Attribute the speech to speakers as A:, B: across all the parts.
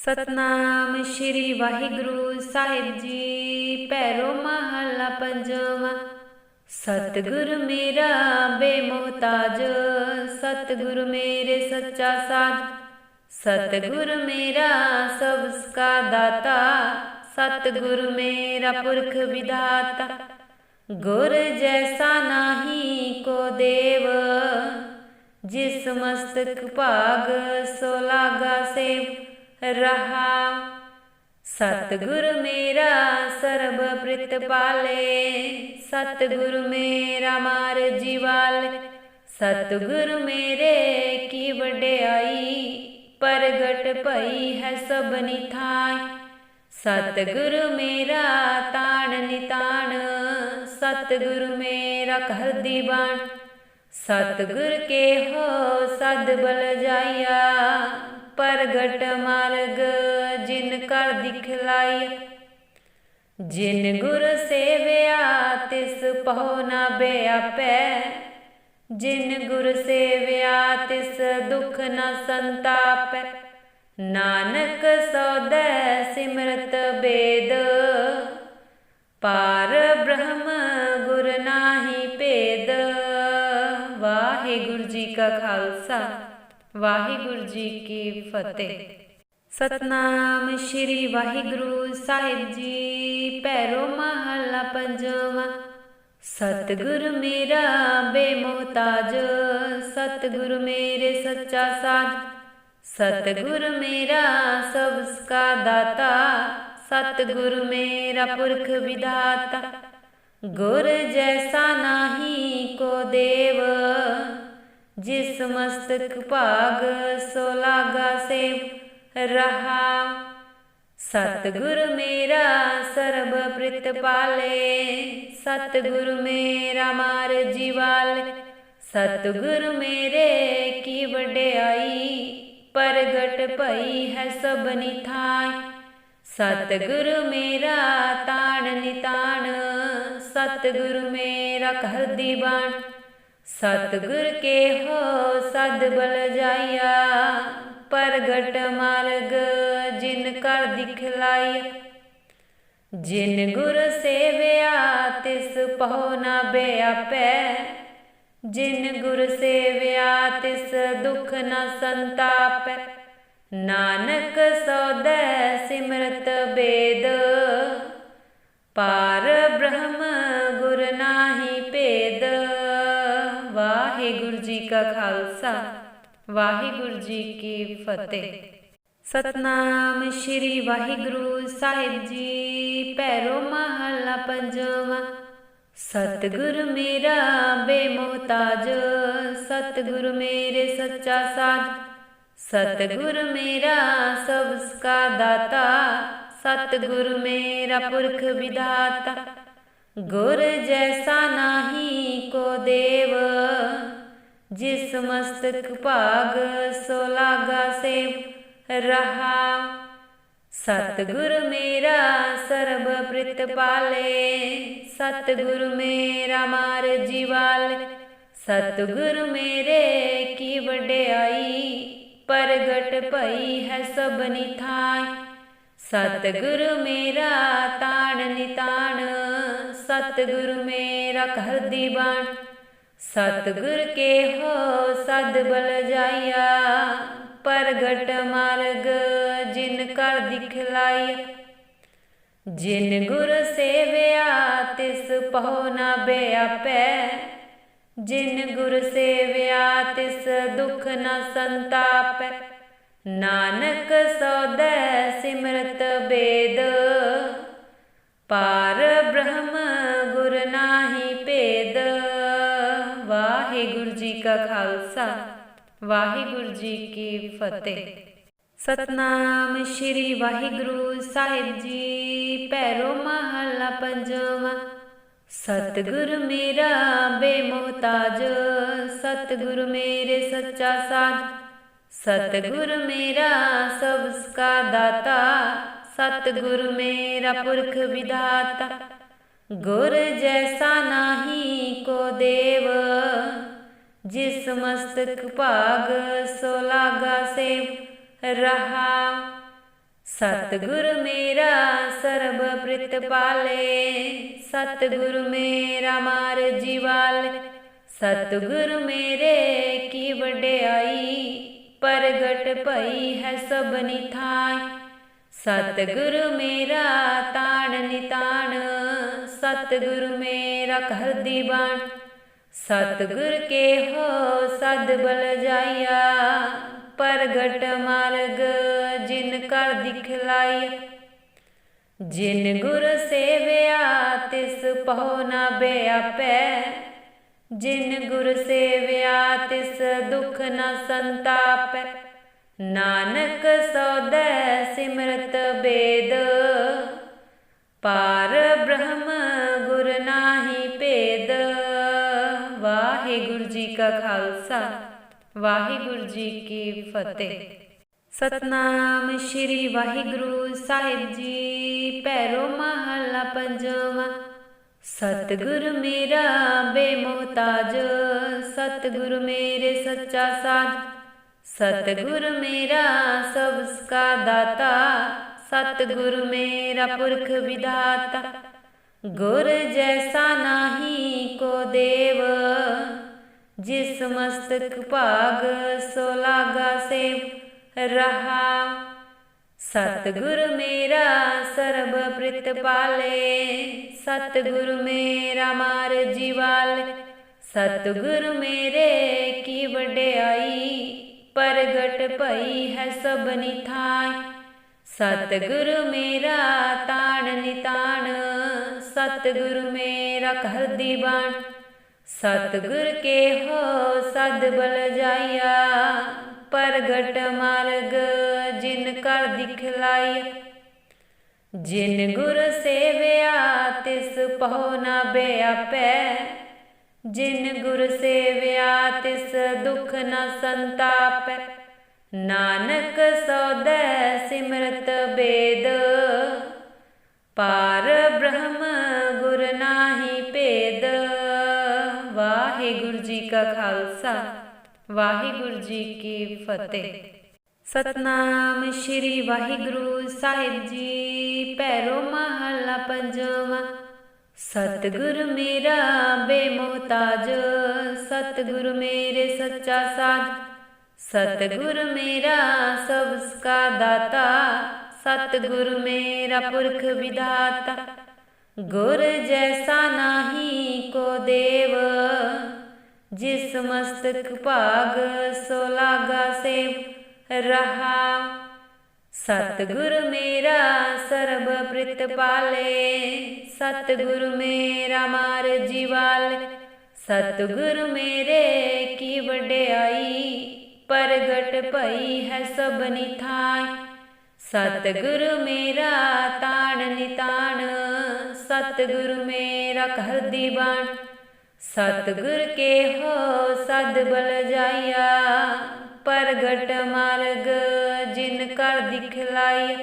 A: ਸਤਨਾਮ ਸ਼੍ਰੀ ਵਾਹਿਗੁਰੂ ਸਾਹਿਬ ਜੀ ਪੈਰੋ ਮਹੱਲਾ ਪੰਜਵਾਂ। ਸਤਿਗੁਰ ਮੇਰਾ ਬੇਮੁਹਤਾਜ, ਸਤਿਗੁਰ ਮੇਰੇ ਸੱਚਾ ਸਾਧ ਸਤਿਗੁਰ ਮੇਰਾ ਸਬਸ ਕਾ ਦਾਤਾ, ਸਤਿਗੁਰ ਮੇਰਾ ਪੁਰਖ ਵਿਦਾਤਾ ਗੁਰ ਜੈਸਾ ਨਾਹੀ ਕੋ ਦੇਵ, ਜਿਸ ਮਸਤਕ ਭਾਗ ਸੋ ਲਾਗਾ ਸੇਵ। ਰਹਾ। ਸਤਿਗੁਰ ਮੇਰਾ ਸਰਬ ਪ੍ਰਿਤ ਪਾਲੇ, ਸਤਿਗੁਰ ਮੇਰਾ ਮਾਰ ਜੀਵਾਲ ਸਤਿਗੁਰ ਮੇਰੇ ਕੀ ਵਡਿਆਈ, ਪ੍ਰਗਟ ਭਈ ਹੈ ਸਭਨੀ ਥਾਈ ਸਤਿਗੁਰ ਮੇਰਾ ਤਾਣ ਨਿਤਾਣ, ਸਤਿਗੁਰ ਮੇਰਾ ਘਰ ਦੀਵਾਨ। ਸਤਿਗੁਰ ਕੇ ਹੋ ਸਦ ਬਲ ਜਾਇਆ। ਪ੍ਰਗਟ ਮਾਰਗ ਜਿਨ ਕਰ ਦਿਖਲਾਈ। ਜਿਨ ਗੁਰ ਸੇਵਿਆ, ਤਿਸ ਪਹੁ ਨਾ ਬਿਆਪੈ। ਜਿਨ ਗੁਰ ਸੇਵਿਆ, ਤਿਸ ਦੁਖ ਨ ਸੰਤਾਪੈ। ਨਾਨਕ ਸੋਦੈ ਸਿਮਰਤ ਬੇਦ। ਪਾਰ ਬ੍ਰਹਮ ਗੁਰ ਨਾਹੀ ਭੇਦ। ਵਾਹਿਗੁਰੂ ਜੀ ਕਾ ਖਾਲਸਾ। ਵਾਹਿਗੁਰੂ ਜੀ ਕੀ ਫਤਿਹ। ਸਤਨਾਮ ਸ਼੍ਰੀ ਵਾਹਿਗੁਰੂ ਸਾਹਿਬ ਜੀ, ਭੈਰੋ ਮਹੱਲਾ ਪੰਜਵਾਂ। ਸਤਿਗੁਰ ਮੇਰਾ ਬੇਮੁਹਤਾਜ, ਸਤਿਗੁਰ ਮੇਰੇ ਸੱਚਾ ਸਾਧ। ਸਤਿਗੁਰ ਮੇਰਾ ਸਬਸ ਕਾ ਦਾਤਾ, ਸਤਿਗੁਰ ਮੇਰਾ ਪੁਰਖ ਵਿਦਾਤਾ ਗੁਰ ਜੈਸਾ ਨਾਹੀ ਕੋ ਦੇਵ ਜਿਸ ਮਸਤਕ ਭਾਗ ਸੋ ਲਾਗਾ ਸੇਵ ਰਹਾ। ਸਤਿਗੁਰ ਮੇਰਾ ਸਰਬ ਪ੍ਰਿਤ ਪਾਲੇ, ਸਤਿਗੁਰ ਮੇਰਾ ਮਾਰ ਜੀਵਾਲ। ਸਤਿਗੁਰ ਮੇਰੇ ਕੀ ਵਡਿਆਈ, ਪ੍ਰਗਟ ਭਈ ਹੈ ਸਭਨੀ ਥਾਈ ਸਤਿਗੁਰ ਮੇਰਾ ਤਾਣ ਨਿਤਾਣ, ਸਤਿਗੁਰ ਮੇਰਾ ਘਰ ਦੀਵਾਨ। ਸਤਿਗੁਰ ਕੇ ਹੋ ਸਦ ਬਲ ਜਾਇਆ, ਪ੍ਰਗਟ ਮਾਰਗ ਜਿਨ ਕਰ ਦਿਖਲਾਈ ਜਿਨ ਗੁਰ ਸੇਵਿਆ, ਤਿਸ ਪਹੁ ਨਾ ਬਿਆਪੈ। ਜਿਨ ਗੁਰ ਸੇਵਿਆ, ਤਿਸ ਦੁਖ ਨ ਸੰਤਾਪੈ। ਨਾਨਕ ਸੋਦੈ ਸਿਮਰਤ ਬੇਦ। ਪਾਰ ਬ੍ਰਹਮ ਗੁਰ ਨਾਹੀ ਭੇਦ। ਵਾਹਿਗੁਰੂ ਜੀ ਕਾ ਖਾਲਸਾ, ਵਾਹਿਗੁਰੂ ਜੀ ਕੀ ਫਤਿਹ। ਸਤਨਾਮ ਸ਼੍ਰੀ ਵਾਹਿਗੁਰੂ ਸਾਹਿਬ ਜੀ, ਭੈਰੋ ਮਹੱਲਾ ਪੰਜਵਾਂ। ਸਤਿਗੁਰ ਮੇਰਾ ਬੇਮੋਹਤਾਜ, ਸਤਿਗੁਰ ਮੇਰੇ ਸੱਚਾ ਸਾਧ। ਸਤਿਗੁਰ ਮੇਰਾ ਸਬਸ ਕਾ ਦਾਤਾ, ਸਤਿਗੁਰ ਮੇਰਾ ਪੁਰਖ ਵਿਦਾਤਾ ਗੁਰ ਜੈਸਾ ਨਾਹੀ ਕੋ ਦੇਵ, ਜਿਸ ਮਸਤਕ ਭਾਗ ਸੋ ਲਾਗਾ ਸੇਵ, ਰਹਾ। ਸਤਿਗੁਰ ਮੇਰਾ ਸਰਬ ਪ੍ਰਿਤ ਪਾਲੇ, ਸਤਿਗੁਰ ਮੇਰਾ ਮਾਰ ਜੀਵਾਲ। ਸਤਿਗੁਰ ਮੇਰੇ ਕੀ ਵਡਿਆਈ, ਪ੍ਰਗਟ ਭਈ ਹੈ ਸਭਨੀ ਥਾਈ ਸਤਿਗੁਰ ਮੇਰਾ ਤਾਣ ਨਿਤਾਣ ਸਤਿਗੁਰ ਮੇਰਾ ਘਰ ਦੀਵਾਨ ਸਤਿਗੁਰ ਕੇ ਹੋ ਸਦ ਬਲ ਜਾਇਆ। ਪ੍ਰਗਟ ਮਾਰਗ ਜਿਨ ਕਰ ਦਿਖਲਾਈ ਜਿਨ ਗੁਰ ਸੇਵਿਆ, ਤਿਸ ਪਹੁ ਨਾ ਬਿਆਪੈ। ਜਿਨ ਗੁਰ ਸੇਵਿਆ, ਤਿਸ ਦੁਖ ਨਾ ਸੰਤਾਪੈ। ਨਾਨਕ ਸੋਦੈ ਸਿਮਰਤ ਬੇਦ। ਪਾਰ ਬ੍ਰਹਮ ਗੁਰ ਨਾਹੀ ਭੇਦ। ਵਾਹਿਗੁਰੂ ਜੀ ਕਾ ਖਾਲਸਾ, ਵਾਹਿਗੁਰੂ ਜੀ ਕੀ ਫਤਿਹ। ਸਤਨਾਮ ਸ਼੍ਰੀ ਵਾਹਿਗੁਰੂ ਸਾਹਿਬ ਜੀ, ਭੈਰੋ ਮਹੱਲਾ ਪੰਜਵਾਂ। ਸਤਿਗੁਰ ਮੇਰਾ ਬੇਮੁਹਤਾਜ, ਸਤਿਗੁਰ ਮੇਰੇ ਸੱਚਾ ਸਾਧ ਸਤਿਗੁਰ ਮੇਰਾ ਸਬਸ ਕਾ ਦਾਤਾ ਸਤਿਗੁਰ ਮੇਰਾ ਪੁਰਖ ਵਿਦਾਤਾ, ਗੁਰ ਜੈਸਾ ਨਾਹੀ ਕੋ ਦੇਵ। ਜਿਸ ਮਸਤਕ ਭਾਗ ਸੋ ਲਾਗਾ ਸੇਵ ਰਹਾ। ਸਤਿਗੁਰ ਮੇਰਾ ਸਰਬ ਪ੍ਰਿਤ ਪਾਲੇ, ਸਤਿਗੁਰ ਮੇਰਾ ਮਾਰ ਜੀਵਾਲ। ਸਤਿਗੁਰ ਮੇਰੇ ਕੀ ਵਡਿਆਈ, ਪ੍ਰਗਟ ਭਈ ਹੈ ਸਭਨੀ ਥਾਈ। ਸਤਿਗੁਰ ਮੇਰਾ ਤਾਣ ਨਿਤਾਣ, ਸਤਿਗੁਰ ਮੇਰਾ ਘਰ ਦੀਵਾਨ। ਸਤਿਗੁਰ ਕੇ ਹੋ ਸਦ ਬਲ ਜਾਇਆ, ਪ੍ਰਗਟ ਮਾਰਗ ਜਿਨ ਕਰ ਦਿਖਲਾਈ ਜਿਨ ਗੁਰ ਸੇਵਿਆ, ਤਿਸ ਪਹੁ ਨਾ ਬਿਆਪੈ। ਜਿਨ ਗੁਰ ਸੇਵਿਆ, ਤਿਸ ਦੁਖ ਨਾ ਸੰਤਾਪੈ। ਨਾਨਕ ਸੋਦੈ ਸਿਮਰਤ ਬੇਦ। ਪਾਰ ਬ੍ਰਹਮ ਗੁਰ ਨਾਹੀ ਭੇਦ। ਵਾਹਿਗੁਰੂ ਜੀ ਕਾ ਖਾਲਸਾ, ਵਾਹਿਗੁਰੂ ਜੀ ਕੀ ਫਤਿਹ। ਸਤਨਾਮ ਸ਼੍ਰੀ ਵਾਹਿਗੁਰੂ ਸਾਹਿਬ ਜੀ ਪੈਰੋ ਮਹਲਾ ਪੰਜਵਾ। ਸਤਿਗੁਰ ਮੇਰਾ ਬੇਮੋਹਤਾਜ, ਸਤਿਗੁਰ ਮੇਰੇ ਸੱਚਾ ਸਾਧ। ਸਤਿਗੁਰ ਮੇਰਾ ਸਭ ਕਾ ਦਾਤਾ, ਸਤਿਗੁਰ ਮੇਰਾ ਪੁਰਖ ਵਿਦਾਤਾ ਗੁਰ ਜੈਸਾ ਨਾਹੀ ਕੋ ਦੇਵ, ਜਿਸ ਮਸਤਕ ਭਾਗ ਸੋ ਲਾਗਾ ਸੇਵ, ਰਹਾ। ਸਤਿਗੁਰ ਮੇਰਾ ਸਰਬ ਪ੍ਰਿਤ ਪਾਲੇ, ਸਤਿਗੁਰ ਮੇਰਾ ਮਾਰ ਜੀਵਾਲ। ਸਤਿਗੁਰ ਮੇਰੇ ਕੀ ਵਡਿਆਈ ਪ੍ਰਗਟ ਭਈ ਹੈ ਸਭਨੀ ਥਾਈ ਸਤਿਗੁਰ ਮੇਰਾ ਤਾਣ ਨਿਤਾਣ, ਸਤਿਗੁਰ ਮੇਰਾ ਘਰ ਦੀਵਾਨ। ਸਤਿਗੁਰ ਕੇ ਹੋ ਸਦ ਬਲ ਜਾਇਆ, ਪ੍ਰਗਟ ਮਾਰਗ ਜਿਨ ਕਰ ਦਿਖਲਾਈ ਜਿਨ ਗੁਰ ਸੇਵਿਆ, ਤਿਸ ਪਹੁ ਨਾ ਬਿਆਪੈ ਜਿਨ ਗੁਰ ਸੇਵਿਆ ਤਿਸ ਦੁਖ ਨ ਸੰਤਾਪੈ। ਨਾਨਕ ਸੋਦੈ ਸਿਮਰਤ ਬੇਦ। ਪਾਰ ਬ੍ਰਹਮ ਗੁਰ ਨਾਹੀ ਭੇਦ। ਵਾਹਿਗੁਰੂ ਜੀ ਕਾ ਖਾਲਸਾ, ਵਾਹਿਗੁਰੂ ਜੀ ਕੀ ਫਤਿਹ। ਸਤਨਾਮ ਸ਼੍ਰੀ ਵਾਹਿਗੁਰੂ ਸਾਹਿਬ ਜੀ ਪੈਰੋ ਮਹਲਾ ਪੰਜਵਾ। ਸਤਿਗੁਰ ਮੇਰਾ ਬੇਮੁਹਤਾਜ, ਸਤਿਗੁਰ ਮੇਰੇ ਸੱਚਾ ਸਾਧ ਸਤਿਗੁਰ ਮੇਰਾ ਸਭ ਕਾ ਦਾਤਾ, ਸਤਿਗੁਰ ਮੇਰਾ ਪੁਰਖ ਵਿਦਾਤਾ ਗੁਰ ਜੈਸਾ ਨਾਹੀ ਕੋ ਦੇਵ, ਜਿਸ ਮਸਤਕ ਭਾਗ ਸੋ ਲਾਗਾ ਸੇਵ। ਰਹਾ ਸਤਿਗੁਰ ਮੇਰਾ ਸਰਬ ਪ੍ਰਿਤ ਪਾਲੇ, ਸਤਿਗੁਰ ਮੇਰਾ ਮਾਰ ਜੀਵਾਲ ਸਤਿਗੁਰ ਮੇਰੇ ਕੀ ਵਡਿਆਈ, ਪ੍ਰਗਟ ਭਈ ਹੈ ਸਭਨੀ ਥਾਈ। ਸਤਿਗੁਰ ਮੇਰਾ ਤਾਣ ਨਿਤਾਣ, ਸਤਿਗੁਰ ਮੇਰਾ ਘਰ ਦੀਵਾਨ। ਸਤਿਗੁਰ ਕੇ ਹੋ ਸਦ ਬਲ ਜਾਇਆ ਪ੍ਰਗਟ ਮਾਰਗ, ਜਿਨ ਕਰ ਦਿਖਲਾਈ।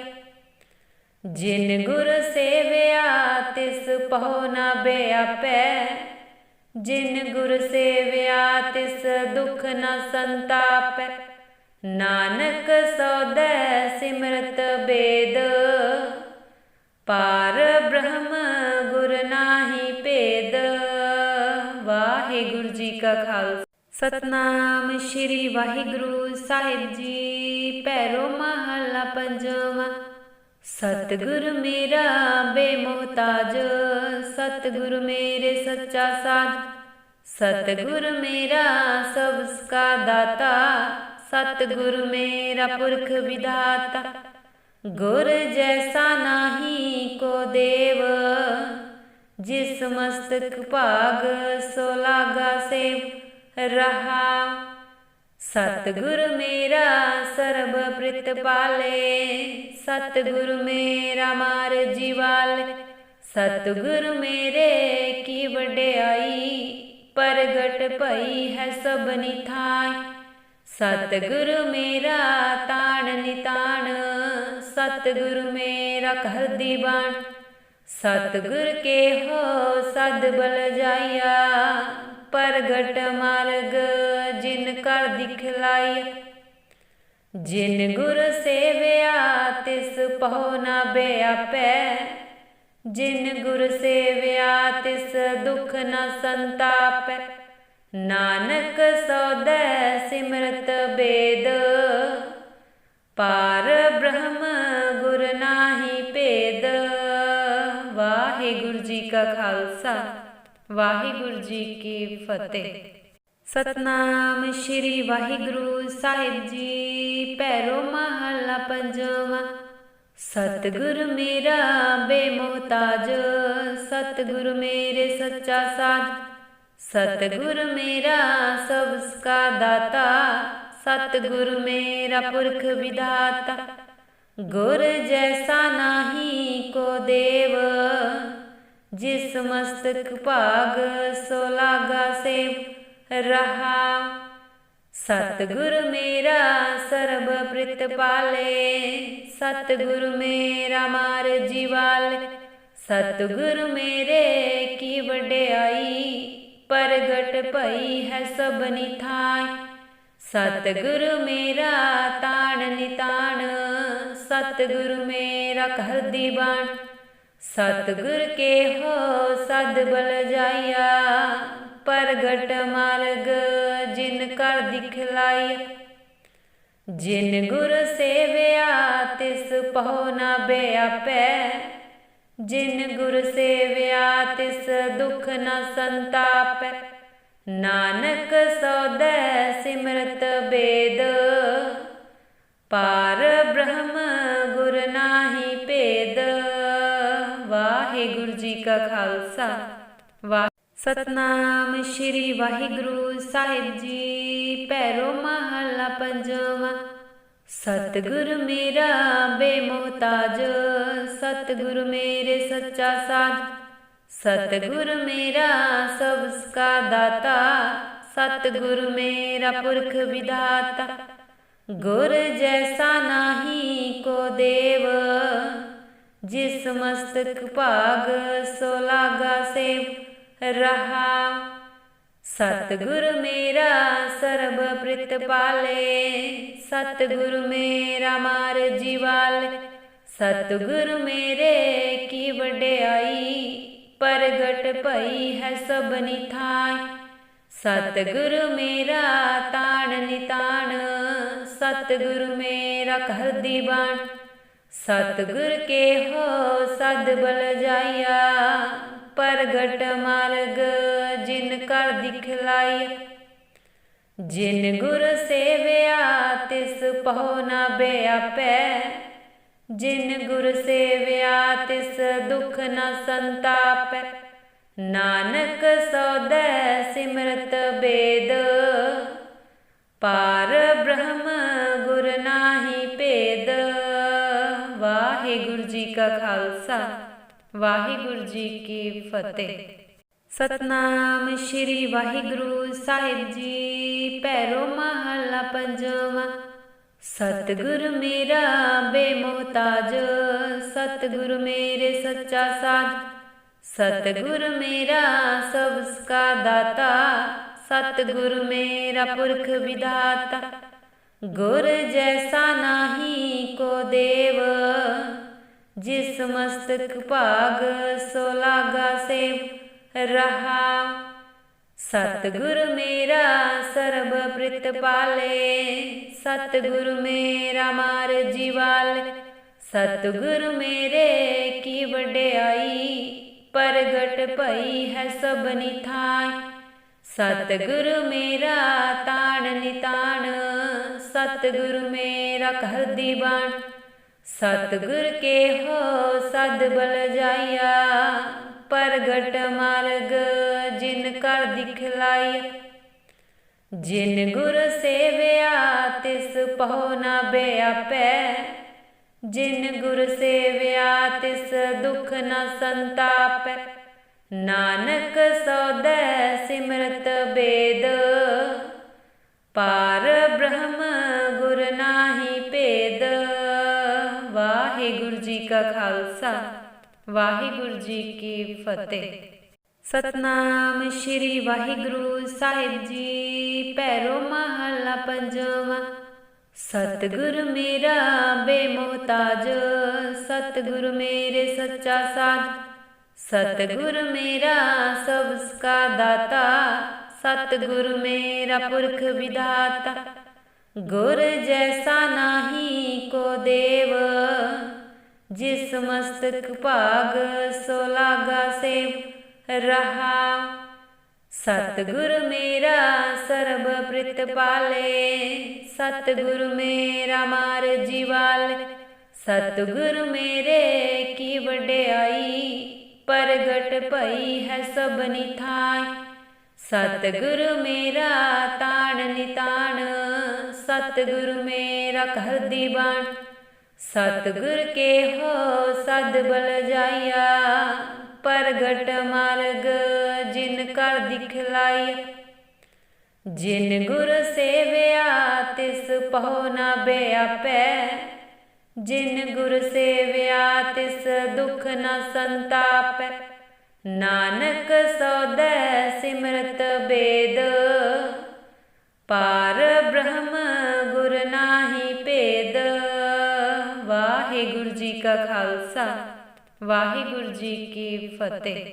A: ਜਿਨ ਗੁਰ ਸੇਵਿਆ, ਤਿਸ ਪਹੁ ਨਾ ਬਿਆਪੈ। ਜਿਨ ਗੁਰ ਸੇਵਿਆ, ਤਿਸ ਦੁਖ ਨ ਸੰਤਾਪੈ। ਨਾਨਕ ਸੋਦੈ ਸਿਮਰਤ ਬੇਦ। ਪਾਰ ਬ੍ਰਹਮ ਗੁਰ ਨਾਹੀ ਭੇਦ। ਵਾਹਿਗੁਰੂ ਜੀ ਕਾ ਖਾਲਸਾ। ਸਤਨਾਮ ਸ਼੍ਰੀ ਵਾਹਿਗੁਰੂ ਸਾਹਿਬ ਜੀ ਪੈਰੋ ਮਹਲਾ ਪੰਜਵਾ। ਸਤਿਗੁਰ ਮੇਰਾ ਬੇਮੁਹਤਾਜ, ਸਤਿਗੁਰ ਮੇਰੇ ਸੱਚਾ ਸਾਧ। ਸਤਿਗੁਰ ਮੇਰਾ ਸਭ ਕਾ ਦਾਤਾ, ਸਤਿਗੁਰ ਮੇਰਾ ਪੁਰਖ ਵਿਦਾਤਾ ਗੁਰ ਜੈਸਾ ਨਾਹੀ ਕੋ ਦੇਵ, ਜਿਸ ਮਸਤਕ ਭਾਗ ਸੋ ਲਾਗਾ ਸੇਵ। ਰਹਾ। ਸਤਿਗੁਰ ਮੇਰਾ ਸਰਬ ਪ੍ਰਿਤ ਪਾਲੇ, ਸਤਿਗੁਰ ਮੇਰਾ ਮਾਰ ਜੀਵਾਲ ਸਤਿਗੁਰ ਮੇਰੇ ਕੀ ਵਡਿਆਈ, ਪ੍ਰਗਟ ਭਈ ਹੈ ਸਭਨੀ ਥਾਈ। ਸਤਿਗੁਰ ਮੇਰਾ ਤਾਣ ਨਿਤਾਣ, ਸਤਿਗੁਰ ਮੇਰਾ ਘਰ ਦੀਵਾਨ। ਸਤਿਗੁਰ ਕੇ ਹੋ ਸਦ ਬਲ ਜਾਇਆ। ਪ੍ਰਗਟ ਮਾਰਗ, ਜਿਨ ਕਰ ਦਿਖਲਾਈ। ਜਿਨ ਗੁਰ ਸੇਵਿਆ, ਤਿਸ ਪਹੁ ਨ ਬਿਆਪੈ। ਜਿਨ ਗੁਰ ਸੇਵਿਆ, ਤਿਸ ਦੁਖ ਨ ਸੰਤਾਪੈ। ਨਾਨਕ ਸੋਦੈ ਸਿਮਰਤ ਬੇਦ। ਪਾਰ ਬ੍ਰਹਮ ਗੁਰ ਨਾਹੀ ਭੇਦ। ਵਾਹਿਗੁਰੂ ਜੀ ਕਾ ਖਾਲਸਾ। ਵਾਹਿਗੁਰੂ ਜੀ ਕੀ ਫਤਿਹ। ਸਤਨਾਮ ਸ਼੍ਰੀ ਵਾਹਿਗੁਰੂ ਸਾਹਿਬ ਜੀ, ਭੈਰੋ ਮਹੱਲਾ ਪੰਜਵਾਂ। ਸਤਿਗੁਰ ਮੇਰਾ ਬੇਮੁਹਤਾਜ, ਸਤਿਗੁਰ ਮੇਰੇ ਸੱਚਾ ਸਾਧ। ਸਤਿਗੁਰ ਮੇਰਾ ਸਭ ਕਾ ਦਾਤਾ, ਸਤਿਗੁਰ ਮੇਰਾ ਪੁਰਖ ਵਿਦਾਤਾ ਗੁਰ ਜੈਸਾ ਨਾਹੀ ਕੋ ਦੇਵ ਜਿਸ ਮਸਤਕ ਭਾਗ ਸੋ ਲਾਗਾ ਸੇਵ, ਰਹਾ। ਸਤਿਗੁਰ ਮੇਰਾ ਸਰਬ ਪ੍ਰਿਤ ਪਾਲੇ, ਸਤਿਗੁਰ ਮੇਰਾ ਮਾਰ ਜੀਵਾਲ। ਸਤਿਗੁਰ ਮੇਰੇ ਕੀ ਵਡਿਆਈ, ਪ੍ਰਗਟ ਭਈ ਹੈ ਸਭ ਥਾਈ ਸਤਿਗੁਰ ਮੇਰਾ ਤਾਣ ਨਿਤਾਣ, ਸਤਿਗੁਰ ਮੇਰਾ ਘਰ ਦੀ ਬਾਣ ਸਤਿਗੁਰ ਕੇ ਹੋ ਸਦ ਬਲ ਜਾਇਆ, ਪ੍ਰਗਟ ਮਾਰਗ ਜਿਨ ਕਰ ਦਿਖਲਾਈ ਜਿਨ ਗੁਰ ਸੇਵਿਆ, ਤਿਸ ਪਹੁ ਨ ਬਿਆਪੈ। ਜਿਨ ਗੁਰ ਸੇਵਿਆ, ਤਿਸ ਦੁਖ ਨਾ ਸੰਤਾਪੈ। ਨਾਨਕ ਸੋਦੈ ਸਿਮਰਤ ਬੇਦ। ਪਾਰ ਬ੍ਰਹਮ ਕਾ ਖਾਲਸਾ। ਵਾਹਿ ਸਤਨਾਮ ਸ਼੍ਰੀ ਵਾਹਿਗੁਰੂ ਸਾਹਿਬ ਜੀ, ਭੈਰੋ ਮਹੱਲਾ ਪੰਜਵਾਂ। ਸਤਿਗੁਰ ਮੇਰਾ ਬੇਮੁਹਤਾਜ, ਸਤਿਗੁਰ ਮੇਰੇ ਸੱਚਾ ਸਾਧ। ਸਤਿਗੁਰ ਮੇਰਾ ਸਭ ਕਾ ਦਾਤਾ, ਸਤਿਗੁਰ ਮੇਰਾ ਪੁਰਖ ਵਿਦਾਤਾ ਗੁਰ ਜੈਸਾ ਨਾਹੀ ਕੋ ਦੇਵ ਜਿਸ ਮਸਤਕ ਭਾਗ ਸੋ ਲਾਗਾ ਸੇਵ, ਰਹਾ। ਸਤਿਗੁਰ ਮੇਰਾ ਸਰਬ ਪ੍ਰਿਤ ਪਾਲੇ, ਸਤਿਗੁਰ ਮੇਰਾ ਮਾਰ ਜੀਵਾਲ। ਸਤਿਗੁਰ ਮੇਰੇ ਕੀ ਵਡਿਆਈ, ਪ੍ਰਗਟ ਭਈ ਹੈ ਸਭ ਨਿਥਾਈ। ਸਤਿਗੁਰ ਮੇਰਾ ਤਾਣ ਨਿਤਾਣ, ਸਤਿਗੁਰ ਮੇਰਾ ਘਰ ਦੀ ਬਾਣ ਸਤਿਗੁਰ ਕੇ ਹੋ ਸਦ ਬਲ ਜਾਇਆ, ਪ੍ਰਗਟ ਮਾਰਗ ਜਿਨ ਕਰ ਦਿਖਲਾਈ ਜਿਨ ਗੁਰ ਸੇਵਿਆ, ਤਿਸ ਪਹੁ ਨ ਬਿਆਪੈ। ਜਿਨ ਗੁਰ ਸੇਵਿਆ, ਤਿਸ ਦੁਖ ਨ ਸੰਤਾਪੈ। ਨਾਨਕ ਸੋਦੈ ਸਿਮਰਤ ਬੇਦ। ਪਾਰ ਬ੍ਰਹਮ ਗੁਰ ਨਾਹੀ ਭੇਦ। ਵਾਹਿਗੁਰੂ ਜੀ ਕਾ ਖਾਲਸਾ, ਵਾਹਿਗੁਰੂ ਜੀ ਕੀ ਫਤਿਹ। ਸਤਨਾਮ ਸ਼੍ਰੀ ਵਾਹਿਗੁਰੂ ਸਾਹਿਬ ਜੀ, ਭੈਰੋ ਮਹੱਲਾ ਪੰਜਵਾਂ। ਸਤਿਗੁਰ ਮੇਰਾ ਬੇਮੁਹਤਾਜ, ਸਤਿਗੁਰ ਮੇਰੇ ਸੱਚਾ ਸਾਧ। ਸਤਿਗੁਰ ਮੇਰਾ ਸਭ ਕਾ ਦਾਤਾ, ਸਤਿਗੁਰ ਮੇਰਾ ਪੁਰਖ ਵਿਦਾਤਾ ਗੁਰ ਜੈਸਾ ਨਾਹੀ ਕੋ ਦੇਵ, ਜਿਸ ਮਸਤਕ ਭਾਗ ਸੋ ਲਾਗਾ ਸੇਵ ਰਹਾ। ਸਤਿਗੁਰ ਮੇਰਾ ਸਰਬ ਪ੍ਰਿਤ ਪਾਲੇ, ਸਤਿਗੁਰ ਮੇਰਾ ਮਾਰ ਜੀਵਾਲ। ਸਤਿਗੁਰ ਮੇਰੇ ਕੀ ਵਡਿਆਈ, ਪ੍ਰਗਟ ਭਈ ਹੈ ਸਭ ਨਿਥਾਈ। ਸਤਿਗੁਰ ਮੇਰਾ ਤਾਣ ਨਿਤਾਣ ਸਤਿਗੁਰ ਮੇਰਾ ਘਰ ਦੀ ਬਾਣ ਸਤਿਗੁਰ ਕੇ ਹੋ ਸਦ ਬਲ ਜਾਇਆ। ਪ੍ਰਗਟ ਮਾਰਗ ਜਿਨ ਕਰ ਦਿਖਲਾਈ ਜਿਨ ਗੁਰ ਸੇਵਿਆ, ਤਿਸ ਪਹੁ ਨ ਬਿਆਪੈ। ਜਿਨ ਗੁਰ ਸੇਵਿਆ, ਤਿਸ ਦੁਖ ਨ ਸੰਤਾਪੈ। ਨਾਨਕ ਸੋਦੈ ਸਿਮਰਤ ਬੇਦ। ਪਾਰ ਬ੍ਰਹਮ ਗੁਰ ਨਾਹੀ ਭੇਦ। ਵਾਹਿਗੁਰੂ ਜੀ ਕਾ ਖਾਲਸਾ, ਵਾਹਿਗੁਰੂ ਜੀ ਕੀ ਫਤਿਹ। ਸਤਨਾਮ ਸ਼੍ਰੀ ਵਾਹਿਗੁਰੂ ਸਾਹਿਬ ਜੀ, ਭੈਰੋ ਮਹੱਲਾ ਪੰਜਵਾਂ। ਸਤਿਗੁਰ ਮੇਰਾ ਬੇਮੁਹਤਾਜ, ਸਤਿਗੁਰ ਮੇਰੇ ਸੱਚਾ ਸਾਧ ਸਤਿਗੁਰ ਮੇਰਾ ਸਭ ਕਾ ਦਾਤਾ ਸਤਿਗੁਰ ਮੇਰਾ ਪੁਰਖ ਵਿਦਾਤਾ, ਗੁਰ ਜੈਸਾ ਨਾਹੀ ਕੋ ਦੇਵ। ਜਿਸ ਮਸਤਕ ਭਾਗ ਸੋ ਲਾਗਾ ਸੇਵ ਰਹਾ। ਸਤਿਗੁਰ ਮੇਰਾ ਸਰਬ ਪ੍ਰਿਤ ਪਾਲੇ, ਸਤਿਗੁਰ ਮੇਰਾ ਮਾਰ ਜੀਵਾਲ। ਸਤਿਗੁਰ ਮੇਰੇ ਕੀ ਵਡਿਆਈ, ਪ੍ਰਗਟ ਭਈ ਹੈ ਸਭ ਥਾਈ ਸਤਿਗੁਰ ਮੇਰਾ ਤਾਣ ਨਿਤਾਣ, ਸਤਿਗੁਰ ਮੇਰਾ ਕਰਦੀ ਬਾਣ ਸਤਿਗੁਰ ਕੇ ਹੋ ਸਦ ਬਲ ਜਾਇਆ, ਪ੍ਰਗਟ ਮਾਰਗ ਜਿਨ ਕਰ ਦਿਖਲਾਈ ਜਿਨ ਗੁਰ ਸੇਵਿਆ, ਤਿਸ ਪਹੁ ਨਾ ਬਿਆਪੈ। ਜਿਨ ਗੁਰ ਸੇਵਿਆ, ਤਿਸ ਦੁਖ ਨਾ ਸੰਤਾਪੈ। ਨਾਨਕ ਸੋਦੈ ਸਿਮਰਤ ਬੇਦ। ਪਾਰ ਬ੍ਰਹਮ ਗੁਰ ਨਾਹੀ ਭੇਦ। ਵਾਹਿਗੁਰੂ ਜੀ ਕਾ ਖਾਲਸਾ, ਵਾਹਿਗੁਰੂ ਜੀ ਕੀ ਫਤਿਹ।